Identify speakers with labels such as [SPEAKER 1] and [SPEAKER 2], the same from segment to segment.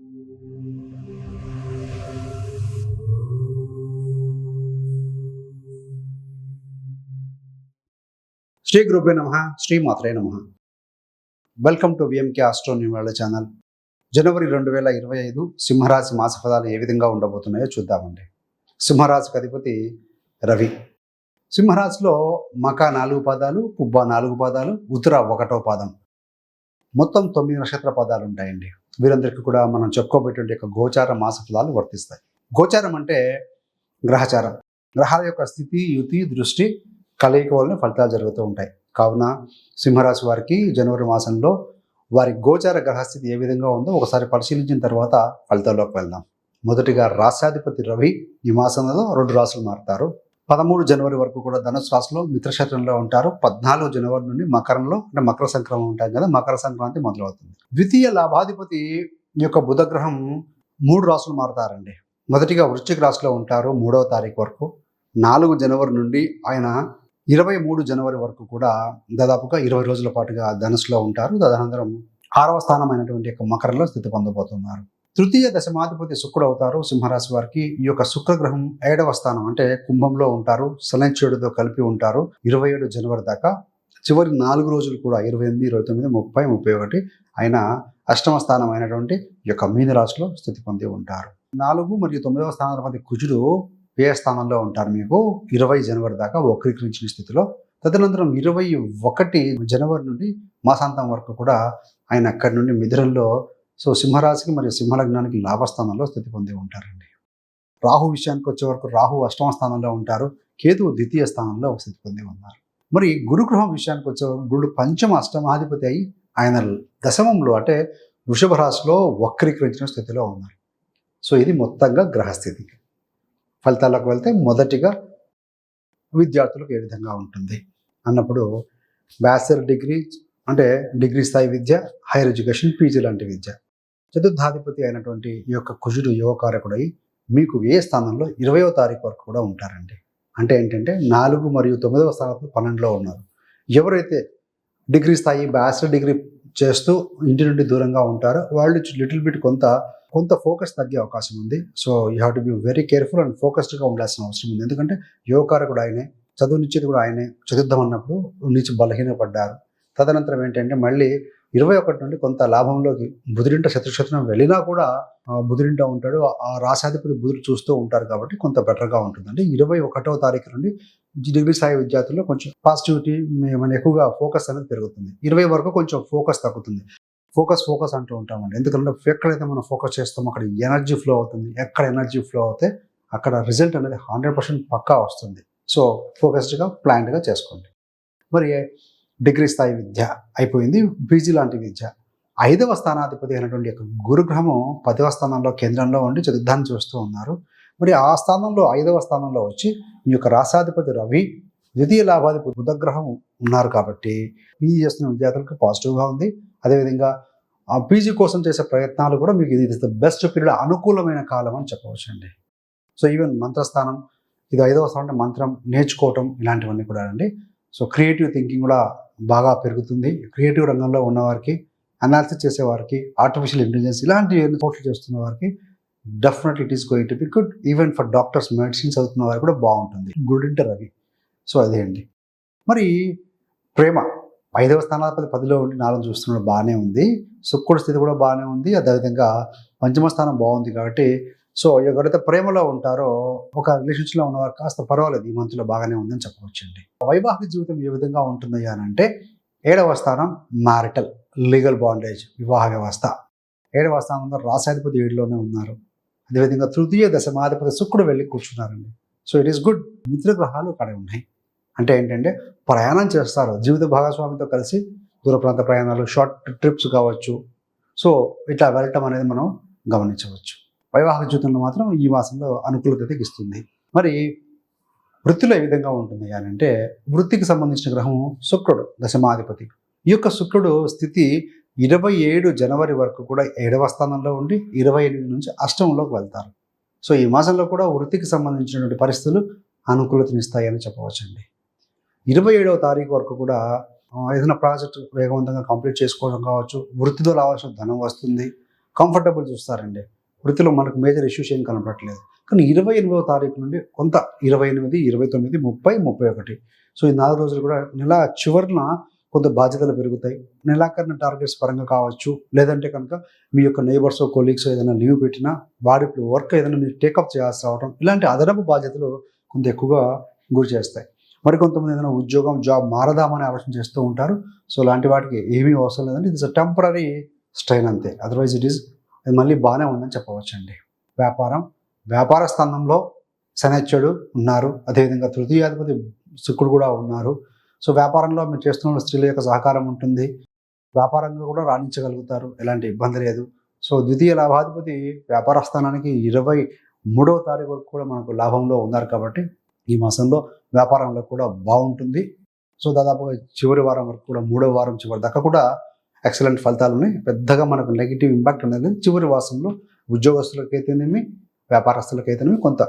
[SPEAKER 1] శ్రీ గురుభ్యో నమ శ్రీ మాత్రే నమ. Welcome to VMK astro channel జనవరి రెండు వేల ఇరవై ఐదు సింహరాశి మాస ఫలాలు ఏ విధంగా ఉండబోతున్నాయో చూద్దామండి. సింహరాశికి అధిపతి రవి. సింహరాశిలో మక నాలుగు పాదాలు పుబ్బ నాలుగు పాదాలు ఉత్తర ఒకటో పాదం. మొత్తం తొమ్మిది నక్షత్ర పదాలు ఉంటాయండి. వీరందరికీ కూడా మనం చెప్పుకోబోయేటువంటి యొక్క గోచార మాస ఫలాలు వర్తిస్తాయి. గోచారం అంటే గ్రహచారం. గ్రహాల యొక్క స్థితి యుతి దృష్టి కలయిక వలన ఫలితాలు జరుగుతూ ఉంటాయి. కావున సింహరాశి వారికి జనవరి మాసంలో వారి గోచార గ్రహస్థితి ఏ విధంగా ఉందో ఒకసారి పరిశీలించిన తర్వాత ఫలితాల్లోకి వెళ్దాం. మొదటిగా రాష్ట్రాధిపతి రవి ఈ మాసంలో రెండు రాసులు మారుతారు. పదమూడు జనవరి వరకు కూడా ధనుసు రాశిలో మిత్రక్షేత్రంలో ఉంటారు. పద్నాలుగు జనవరి నుండి మకరంలో అంటే మకర సంక్రమం ఉంటాయి కదా మకర సంక్రాంతి మొదలవుతుంది. ద్వితీయ లాభాధిపతి యొక్క బుధగ్రహం మూడు రాసులు మారుతారండి. మొదటిగా వృశ్చిక రాశిలో ఉంటారు మూడవ తారీఖు వరకు. నాలుగు జనవరి నుండి ఆయన ఇరవై మూడు జనవరి వరకు కూడా దాదాపుగా ఇరవై రోజుల పాటుగా ధనుసులో ఉంటారు. తదనంతరం ఆరవ స్థానమైనటువంటి యొక్క మకరంలో స్థితి పొందబోతున్నారు. తృతీయ దశమాధిపతి శుక్రుడు అవుతారు. సింహరాశి వారికి ఈ యొక్క శుక్రగ్రహం ఏడవ స్థానం అంటే కుంభంలో ఉంటారు. శనిచ్యుడితో కలిపి ఉంటారు. ఇరవై ఏడు జనవరి దాకా చివరి నాలుగు రోజులు కూడా ఇరవై ఎనిమిది ఇరవై తొమ్మిది ముప్పై ముప్పై ఒకటి ఆయన అష్టమ స్థానం అయినటువంటి ఈ యొక్క మీనరాశిలో స్థితి పొంది ఉంటారు. నాలుగు మరియు తొమ్మిదవ స్థానాధిపతి కుజుడు వ్యయ స్థానంలో ఉంటారు మీకు? ఇరవై జనవరి దాకా వక్రీకరించిన స్థితిలో. తదనంతరం ఇరవై ఒకటి జనవరి నుండి మాసాంతం వరకు కూడా ఆయన అక్కడి నుండి మిథునంలో సో సింహరాశికి మరియు సింహలగ్నానికి లాభస్థానంలో స్థితి పొంది ఉంటారండి. రాహు విషయానికి వచ్చే వరకు రాహు అష్టమ స్థానంలో ఉంటారు. కేతువు ద్వితీయ స్థానంలో స్థితి పొంది ఉన్నారు. మరి గురుగ్రహం విషయానికి వచ్చే వరకు గురుడు పంచమ అష్టమాధిపతి అయి ఆయన దశమంలో అంటే వృషభ రాశిలో వక్రీకరించిన స్థితిలో ఉన్నారు. సో ఇది మొత్తంగా గ్రహస్థితి. ఫలితాలకు వెళ్తే మొదటిగా విద్యార్థులకు ఏ విధంగా ఉంటుంది? అన్నప్పుడు బ్యాచిలర్ డిగ్రీ అంటే డిగ్రీ స్థాయి విద్య హైయర్ ఎడ్యుకేషన్ పీజీ లాంటి విద్య. చతుర్థాధిపతి అయినటువంటి ఈ యొక్క కుజుడు యువకారకుడై మీకు ఏ స్థానంలో ఇరవయో తారీఖు వరకు కూడా ఉంటారండి. అంటే ఏంటంటే నాలుగు మరియు తొమ్మిదవ స్థానంలో పన్నెండులో ఉన్నారు. ఎవరైతే డిగ్రీ స్థాయి బ్యాచిలర్ డిగ్రీ చేస్తూ ఇంటి నుండి దూరంగా ఉంటారో వాళ్ళు లిటిల్ బిట్ కొంత కొంత ఫోకస్ తగ్గే అవకాశం ఉంది. So you have to be very careful and ఫోకస్డ్గా ఉండాల్సిన అవసరం ఉంది. ఎందుకంటే యువకారకుడు ఆయనే చదువునిచ్చేది కూడా ఆయనే చదువుద్దాం అన్నప్పుడు నుంచి బలహీనపడ్డారు. తదనంతరం ఏంటంటే మళ్ళీ ఇరవై ఒకటి నుండి కొంత లాభంలోకి బుధుడింట శత్రుక్షేత్రం వెళ్ళినా కూడా బుధుడింట ఉంటాడు. ఆ రాశాధిపతి బుధుడు చూస్తూ ఉంటారు కాబట్టి కొంత బెటర్గా ఉంటుంది అంటే ఇరవై ఒకటవ తారీఖు నుండి డిగ్రీ స్థాయి విద్యార్థుల్లో కొంచెం పాజిటివిటీ మన ఎక్కువగా ఫోకస్ అనేది పెరుగుతుంది. ఇరవై వరకు కొంచెం ఫోకస్ తగ్గుతుంది. ఫోకస్ ఫోకస్ అంటూ ఉంటామండి. ఎందుకంటే ఎక్కడైతే మనం ఫోకస్ చేస్తామో అక్కడ ఎనర్జీ ఫ్లో అవుతుంది. ఎక్కడ ఎనర్జీ ఫ్లో అవుతే అక్కడ రిజల్ట్ అనేది హండ్రెడ్ పర్సెంట్ పక్కా వస్తుంది. సో ఫోకస్డ్గా ప్లాన్డ్గా చేసుకోండి. మరి డిగ్రీ స్థాయి విద్య అయిపోయింది. పీజీ లాంటి విద్య. ఐదవ స్థానాధిపతి అయినటువంటి యొక్క గురుగ్రహము పదవ స్థానంలో కేంద్రంలో ఉండి చతుర్థాన్ని చూస్తూ ఉన్నారు. మరి ఆ స్థానంలో ఐదవ స్థానంలో వచ్చి ఈ యొక్క రాసాధిపతి రవి ద్వితీయ లాభాధిపతి బుధగ్రహం ఉన్నారు కాబట్టి పీజీ చేస్తున్న విద్యార్థులకు పాజిటివ్గా ఉంది. అదేవిధంగా ఆ పీజీ కోసం చేసే ప్రయత్నాలు కూడా మీకు ఇది ద బెస్ట్ పీరియడ్ అనుకూలమైన కాలం అని చెప్పవచ్చు అండి సో ఈవెన్ మంత్రస్థానం ఇది ఐదవ స్థానం అంటే మంత్రం నేర్చుకోవటం ఇలాంటివన్నీ కూడా అండి. సో క్రియేటివ్ థింకింగ్ కూడా బాగా పెరుగుతుంది. క్రియేటివ్ రంగంలో ఉన్నవారికి అనాలిసిస్ చేసేవారికి ఆర్టిఫిషియల్ ఇంటెలిజెన్స్ ఇలాంటి పోస్టులు చేస్తున్న వారికి definite it is going to be good even for doctors medicines చదువుతున్న వారికి కూడా బాగుంటుంది. గుడ్ ఇంటర్ అవి సో అదే అండి. మరి ప్రేమ. ఐదవ స్థానాధిపతి పదిలో ఉండి నాలుగు చూస్తున్నాడు బాగానే ఉంది. శుక్రుడి స్థితి కూడా బాగానే ఉంది. అదేవిధంగా పంచమ స్థానం బాగుంది కాబట్టి సో ఎవరైతే ప్రేమలో ఉంటారో ఒక రిలేషన్షిప్లో ఉన్నవారు కాస్త పర్వాలేదు ఈ మంత్లో బాగానే ఉందని చెప్పవచ్చండి. వైవాహిక జీవితం ఏ విధంగా ఉంటుంది అని అంటే ఏడవ స్థానం మ్యారిటల్ లీగల్ బాండేజ్ వివాహ వ్యవస్థ. ఏడవ స్థానంలో రాసాధిపతి ఏడులోనే ఉన్నారు. అదేవిధంగా తృతీయ దశమాధిపతి శుక్రుడు వెళ్ళి కూర్చున్నారండి. సో ఇట్ ఈస్ గుడ్ మిత్రగ్రహాలు అక్కడ ఉన్నాయి. అంటే ఏంటంటే ప్రయాణం చేస్తారు. జీవిత భాగస్వామితో కలిసి దూర ప్రాంత ప్రయాణాలు షార్ట్ ట్రిప్స్ కావచ్చు. సో ఇట్లా వెళ్ళటం అనేది మనం గమనించవచ్చు. వైవాహిక జీవితంలో మాత్రం ఈ మాసంలో అనుకూలత ఇస్తుంది మరి వృత్తిలో ఏ విధంగా ఉంటుంది అని అంటే వృత్తికి సంబంధించిన గ్రహం శుక్రుడు దశమాధిపతి. ఈ యొక్క శుక్రుడు స్థితి ఇరవై ఏడు జనవరి వరకు కూడా ఏడవ స్థానంలో ఉండి ఇరవై ఎనిమిది నుంచి అష్టంలోకి వెళ్తారు. సో ఈ మాసంలో కూడా వృత్తికి సంబంధించినటువంటి పరిస్థితులు అనుకూలతనిస్తాయని చెప్పవచ్చండి. ఇరవై ఏడవ తారీఖు వరకు కూడా ఏదైనా ప్రాజెక్ట్ వేగవంతంగా కంప్లీట్ చేసుకోవడం కావచ్చు వృత్తితో రావాల్సిన ధనం వస్తుంది. కంఫర్టబుల్ చూస్తారండి. వృత్తిలో మనకు మేజర్ ఇష్యూస్ ఏం కనపడట్లేదు. కానీ ఇరవై ఎనిమిదవ తారీఖు నుండి కొంత ఇరవై ఎనిమిది ఇరవై తొమ్మిది ముప్పై ముప్పై ఒకటి. సో ఈ నాలుగు రోజులు కూడా నెల చివరిన కొంత బాధ్యతలు పెరుగుతాయి. నెలాఖరిన టార్గెట్స్ పరంగా కావచ్చు లేదంటే కనుక మీ యొక్క నైబర్స్ కొలీగ్స్ ఏదైనా లీవ్ పెట్టినా వారి వర్క్ ఏదైనా మీరు టేకప్ చేయాల్సి రావడం ఇలాంటి అదనపు బాధ్యతలు కొంత ఎక్కువగా గురి చేస్తాయి. మరి కొంతమంది ఏదైనా ఉద్యోగం జాబ్ మారదామని ఆలోచన చేస్తూ ఉంటారు. సో లాంటి వాటికి ఏమీ అవసరం లేదండి. అ టెంపరీ స్ట్రైన్ అంతే. అదర్వైజ్ ఇట్ ఈస్ అది మళ్ళీ బాగానే ఉందని చెప్పవచ్చండి. వ్యాపారం వ్యాపార స్థానంలో శనైత్యుడు ఉన్నారు. అదేవిధంగా తృతీయాధిపతి శుక్రుడు కూడా ఉన్నారు. సో వ్యాపారంలో మీరు చేస్తున్న స్త్రీల యొక్క సహకారం ఉంటుంది. వ్యాపారంగా కూడా రాణించగలుగుతారు. ఎలాంటి ఇబ్బంది లేదు. సో ద్వితీయ లాభాధిపతి వ్యాపార స్థానానికి ఇరవై మూడవ తారీఖు వరకు కూడా మనకు లాభంలో ఉన్నారు కాబట్టి ఈ మాసంలో వ్యాపారంలో కూడా బాగుంటుంది. సో దాదాపుగా చివరి వారం వరకు కూడా మూడవ వారం చివరి దాకా కూడా ఎక్సలెంట్ ఫలితాలు ఉన్నాయి. పెద్దగా మనకు నెగిటివ్ ఇంపాక్ట్ అనేది లేదు. చివరి మాసంలో ఉద్యోగస్తులకైతేనేమి వ్యాపారస్తులకైతేనేమి కొంత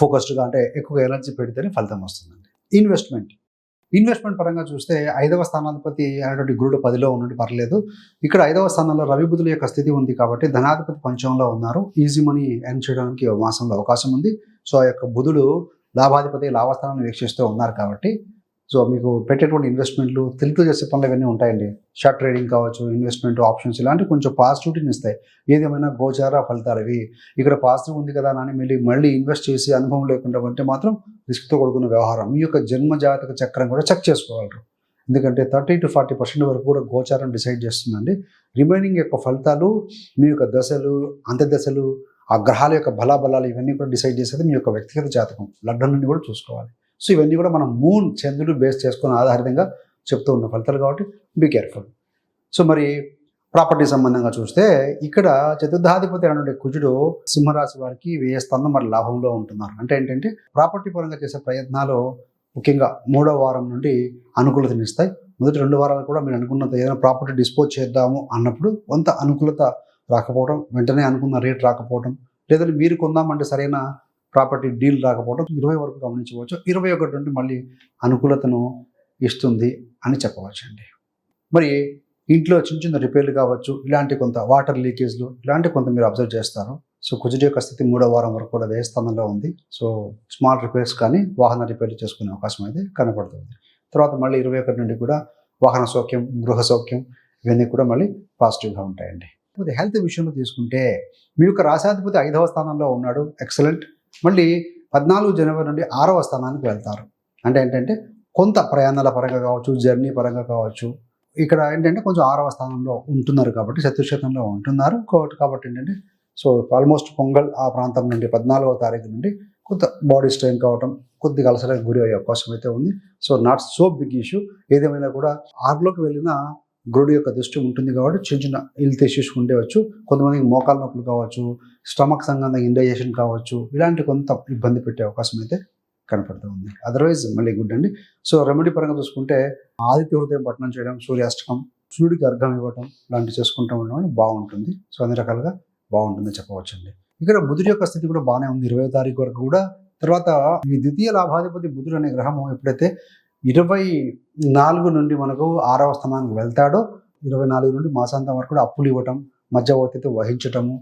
[SPEAKER 1] ఫోకస్డ్గా అంటే ఎక్కువ ఎనర్జీ పెడితేనే ఫలితం వస్తుందండి. ఇన్వెస్ట్మెంట్ ఇన్వెస్ట్మెంట్ పరంగా చూస్తే ఐదవ స్థానాధిపతి అనేటువంటి గురుడు పదిలో ఉన్నట్టు పర్లేదు. ఇక్కడ ఐదవ స్థానంలో రవి బుధుల యొక్క స్థితి ఉంది కాబట్టి ధనాధిపతి పంచంలో ఉన్నారు. ఈజీ మనీ ఎర్న్ చేయడానికి మాసంలో అవకాశం ఉంది. సో ఆ యొక్క బుధుడు లాభాధిపతి లాభస్థానాన్ని వీక్షిస్తూ ఉన్నారు కాబట్టి సో మీకు పెట్టేటువంటి ఇన్వెస్ట్మెంట్లు తెలుగు చేసే పనులు ఇవన్నీ ఉంటాయండి. షార్ట్ ట్రేడింగ్ కావచ్చు ఇన్వెస్ట్మెంట్ ఆప్షన్స్ ఇలాంటివి కొంచెం పాజిటివిటీని ఇస్తాయి. ఏదేమైనా గోచార ఫలితాలు ఇవి. ఇక్కడ పాజిటివ్ ఉంది కదా అని మళ్ళీ మళ్ళీ ఇన్వెస్ట్ చేసి అనుభవం లేకుండా ఉంటే మాత్రం రిస్క్తో కూడుకున్న వ్యవహారం. మీ యొక్క జన్మ జాతక చక్రం కూడా చెక్ చేసుకోగలరు ఎందుకంటే థర్టీ టు ఫార్టీ పర్సెంట్ వరకు కూడా గోచారం డిసైడ్ చేస్తుందండి. రిమైనింగ్ యొక్క ఫలితాలు మీ యొక్క దశలు అంత్యదశలు ఆ గ్రహాల యొక్క బలాబలాలు ఇవన్నీ కూడా డిసైడ్ చేసేది మీ యొక్క వ్యక్తిగత జాతకం. లగ్నం నుండి కూడా చూసుకోవాలి. సో ఇవన్నీ కూడా మనం మూన్ చంద్రుడు బేస్ చేసుకుని ఆధారితంగా చెప్తూ ఉన్న ఫలితాలు కాబట్టి బీ కేర్ఫుల్ సో మరి ప్రాపర్టీ సంబంధంగా చూస్తే ఇక్కడ చతుర్థాధిపతి అనేటువంటి కుజుడు సింహరాశి వారికి వేయ స్థానం మరి లాభంలో ఉంటున్నారు. అంటే ఏంటంటే ప్రాపర్టీ పరంగా చేసే ప్రయత్నాలు ముఖ్యంగా మూడో వారం నుండి అనుకూలతనిస్తాయి మొదటి రెండు వారాలు కూడా మీరు అనుకున్నంత ఏదైనా ప్రాపర్టీ డిస్పోజ్ చేద్దాము అన్నప్పుడు కొంత అనుకూలత రాకపోవడం వెంటనే అనుకున్న రేట్ రాకపోవడం లేదంటే మీరు కొందామంటే సరైన ప్రాపర్టీ డీల్ రాకపోవడం ఇరవై వరకు గమనించవచ్చు. ఇరవై ఒకటి నుండి మళ్ళీ అనుకూలతను ఇస్తుంది అని చెప్పవచ్చు అండి మరి ఇంట్లో చిన్న చిన్న రిపేర్లు కావచ్చు ఇలాంటి కొంత వాటర్ లీకేజ్లు ఇలాంటి కొంత మీరు అబ్జర్వ్ చేస్తారు. సో కుజుడి యొక్క స్థితి మూడో వారం వరకు కూడా వేయ స్థానంలో ఉంది. సో స్మాల్ రిపేర్స్ కానీ వాహన రిపేర్లు చేసుకునే అవకాశం అయితే కనపడుతుంది. తర్వాత మళ్ళీ ఇరవై ఒకటి నుండి కూడా వాహన సౌఖ్యం గృహ సౌఖ్యం ఇవన్నీ కూడా మళ్ళీ పాజిటివ్గా ఉంటాయండి. ఇప్పుడు హెల్త్ విషయంలో తీసుకుంటే మీ యొక్క రాశాధిపతి ఐదవ స్థానంలో ఉన్నాడు. ఎక్సలెంట్. మళ్ళీ పద్నాలుగు జనవరి నుండి ఆరవ స్థానానికి వెళ్తారు. అంటే ఏంటంటే కొంత ప్రయాణాల పరంగా కావచ్చు జర్నీ పరంగా కావచ్చు. ఇక్కడ ఏంటంటే కొంచెం ఆరవ స్థానంలో ఉంటున్నారు కాబట్టి చతుర్శతంలో ఉంటున్నారు. కాబట్టి కాబట్టి ఏంటంటే సో ఆల్మోస్ట్ పొంగల్ ఆ ప్రాంతం నుండి పద్నాలుగవ తారీఖు నుండి కొంత బాడీ స్ట్రెయిన్ కావటం కొద్దిగా అలసలకు గురి అయ్యే అవకాశం అయితే ఉంది. So not so big issue. ఏదేమైనా కూడా ఆరులోకి వెళ్ళిన గురుడు యొక్క దృష్టి ఉంటుంది కాబట్టి చిన్న చిన్న హెల్త్ ఇష్యూస్ ఉండేవచ్చు. కొంతమందికి మోకాల నొప్పులు కావచ్చు స్టమక్ సంబంధంగా ఇండైజేషన్ కావచ్చు ఇలాంటి కొంత ఇబ్బంది పెట్టే అవకాశం అయితే కనపడుతూ ఉంది. అదర్వైజ్ మళ్ళీ గుడ్ అండి. సో రెమెడీ పరంగా చూసుకుంటే ఆదిత్య హృదయం పట్టణం చేయడం సూర్యాష్టకం సూర్యుడికి అర్ఘం ఇవ్వటం లాంటివి చేసుకుంటూ ఉండడం బాగుంటుంది. సో అన్ని రకాలుగా బాగుంటుంది చెప్పవచ్చండి. ఇక్కడ బుధుడి యొక్క స్థితి కూడా బాగానే ఉంది. ఇరవై తారీఖు వరకు కూడా. తర్వాత ఈ ద్వితీయ లాభాధిపతి బుధుడు అనే గ్రహం ఎప్పుడైతే ఇరవై నాలుగు నుండి మనకు ఆరవ స్థానానికి వెళ్తాడో. ఇరవై నాలుగు నుండి మాసాంతం వరకు కూడా అప్పులు ఇవ్వటం మధ్యవర్తితో వహించటము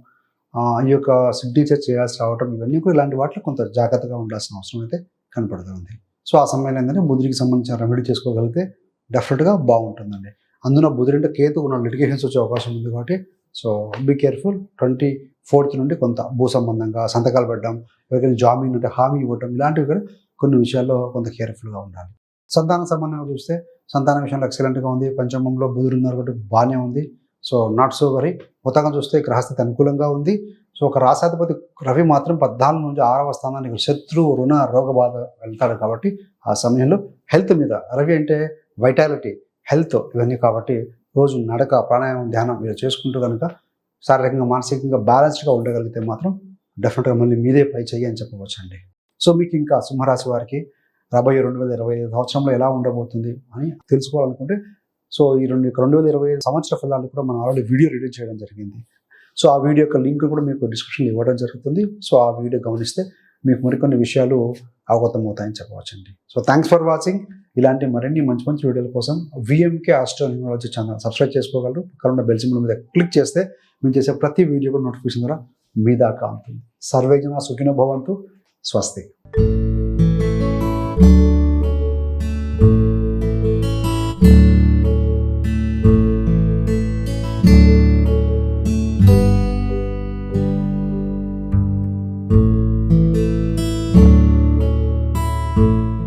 [SPEAKER 1] ఈ యొక్క సిగ్నేచర్ చేయాల్సి రావటం ఇవన్నీ కూడా ఇలాంటి వాటిలో కొంత జాగ్రత్తగా ఉండాల్సిన అవసరం అయితే కనపడుతుంది సో ఆ సమయంలో ఏంటంటే బుధుడికి సంబంధించిన రెమెడీ చేసుకోగలిగితే డెఫినెట్గా బాగుంటుందండి. అందులో బుధుడింటే కేతు ఉన్న లిటిగేషన్స్ వచ్చే అవకాశం ఉంది కాబట్టి so be careful twenty fourth నుండి కొంత భూ సంబంధంగా సంతకాలు పెట్టడం ఎవరికైనా జామీన్ అంటే హామీ ఇవ్వటం ఇలాంటివి కూడా కొన్ని విషయాల్లో కొంత కేర్ఫుల్గా ఉండాలి. సంతాన సంబంధంగా చూస్తే సంతాన విషయంలో ఎక్సలెంట్గా ఉంది. పంచమంలో బుధుడు ఉన్నారు కాబట్టి బాగానే ఉంది. సో నాట్ సో వరీ మొత్తంగా చూస్తే గ్రహస్థితి అనుకూలంగా ఉంది. సో ఒక రాశాధిపతి రవి మాత్రం పద్నాలుగు నుంచి ఆరవ స్థానానికి శత్రువు రుణ రోగ బాధ వెళ్తాడు కాబట్టి ఆ సమయంలో హెల్త్ మీద రవి అంటే వైటాలిటీ హెల్త్ ఇవన్నీ కాబట్టి రోజు నడక ప్రాణాయామం ధ్యానం మీరు చేసుకుంటూ కనుక శారీరకంగా మానసికంగా బ్యాలెన్స్డ్గా ఉండగలిగితే మాత్రం డెఫినెట్గా మళ్ళీ మీదే పై చెయ్యి అని చెప్పవచ్చు అండి సో మీకు ఇంకా సింహరాశి వారికి రాబోయే రెండు వేల ఇరవై ఐదు సంవత్సరంలో ఎలా ఉండబోతుంది అని తెలుసుకోవాలనుకుంటే సో ఈ రెండు రెండు వేల ఇరవై ఐదు సంవత్సర ఫలాలు కూడా మనం ఆల్రెడీ వీడియో రిలీజ్ చేయడం జరిగింది. సో ఆ వీడియో యొక్క లింక్ కూడా మీకు డిస్క్రిప్షన్లో ఇవ్వడం జరుగుతుంది. సో ఆ వీడియో గమనిస్తే మీకు మరికొన్ని విషయాలు అవగతమవుతాయని చెప్పవచ్చండి. సో థ్యాంక్స్ ఫర్ వాచింగ్ ఇలాంటి మరిన్ని మంచి మంచి వీడియోల కోసం విఎంకే ఆస్ట్రోన్యూమాలజీ ఛానల్ సబ్స్క్రైబ్ చేసుకోగలరు. కరెంట్ బెల్ సింబల్ మీద క్లిక్ చేస్తే మేము చేసే ప్రతి వీడియో కూడా నోటిఫికేషన్ ద్వారా మీ దాకా ఉంటుంది సర్వేజన సుఖినో భవంతు. స్వస్తి.